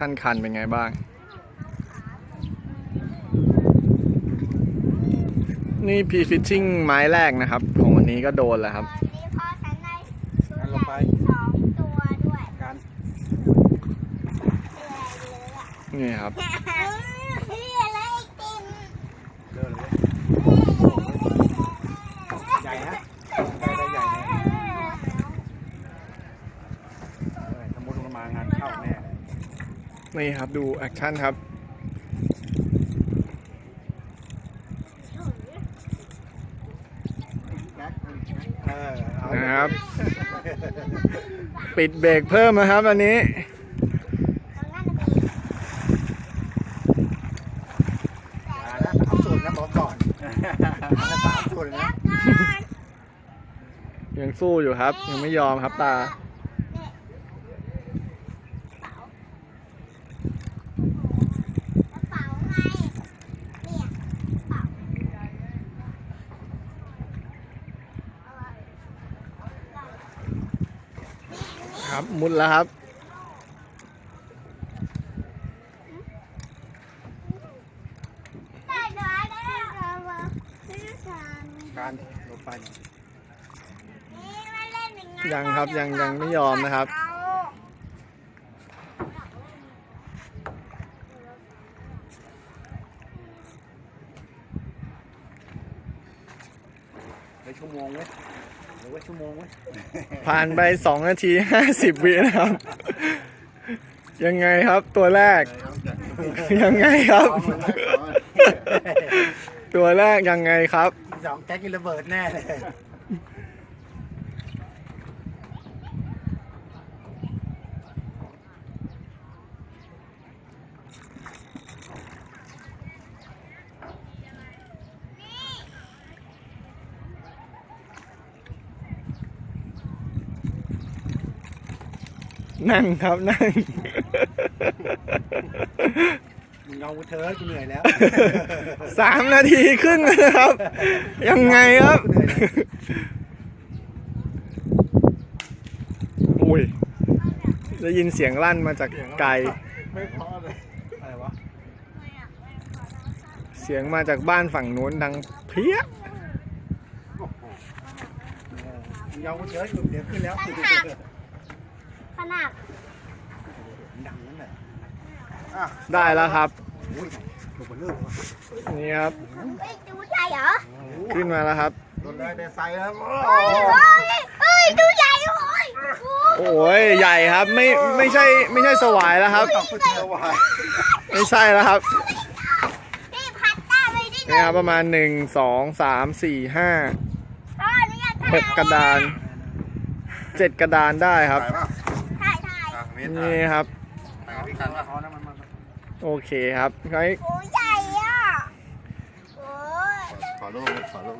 ชั่นคันเป็นไงบ้าง นี่พีฟิชชิ่งไม้แรกนะครับ ของวันนี้ก็โดนแล้วครับวันนี้พ่อฉันได้ตัวอันลใหงญ่ไปสองตัวด้วยการเรือเรือนี่ครับพี่อะไรติม เดินเลยใหญ่นะได้ได้ใหญ่เลยเออสมมติมันมางานเข้าแน่เลย นี่ครับดูแอคชั่นครับเออเอาเลยนะครับ ปิดเบรกเพิ่มนะครับอันนี้ตรงนั้นน่ะพี่อย่านะเอาสูตรนะบอกก่อนเอาสามสูตรเดี๋ยนะวก่อนยังสู้อยู่ครับ ยังไม่ยอมครับตา เนี่ยกระเป๋ากระเป๋าไงเนี่ยกระเป๋าอะไร ครับมุดแล้วครับได้ด้วยได้ด้วยมาซื้อกันการลงไปหน่อยนี่มาเล่นอย่างยังครับยังยังไม่ยอมนะครับเอาไว้ชั่วโมงเว้ย หรือว่าชั่วโมงเว้ยผ่านไปสองนาทีห้าสิบวินะครับ ยังไงครับตัวแรก ยังไงครับ ตัวแรกยังไงครับ สองแก๊กกินระเบิดแน่เลย นั่งครับนั่ง มึงเอาเธอกูเหนื่อยแล้วสามนาทีครึ่งนะครับ ยังไงครับอุ้ย ได้ยินเสียงลั่นมาจากไกล ไม่พอเลยอะไรวะเสียงมาจากบ้านฝั่งนู้นดังเพี้ยมึงเอาเธออยู่เดี๋ยวขึ้นแล้ว ขนาดดังนั่นแหละอะได้แล้วครับ โอ้ยลงมาเรื่อยว่ะนี่ครับเอ้ยดูใหญ่เหรอ ขึ้นมาแล้วครับ โดนเลยเดซายแล้วเฮ้ยเฮ้ยเฮ้ยดูใหญ่โอ้ยโอ้โอ้ยใหญ่ครับไม่ไม่ใช่ไม่ใช่สวายแล้วครับ ตกไปเที่ยวว่ะไม่ใช่แล้วครับนี่พัดหน้าไปดินี่ครับประมาณหนึ่งสองสามสี่ห้าพ่อนี่อยากหกกระดานเจ็ดกระดานได้ครับถ่ายถ่าย นี่ครับพี่กันว่าเขานะมันมันโอเคครับใช้โอ้ใหญ่อะ โอ้ยขอรูปขอรูป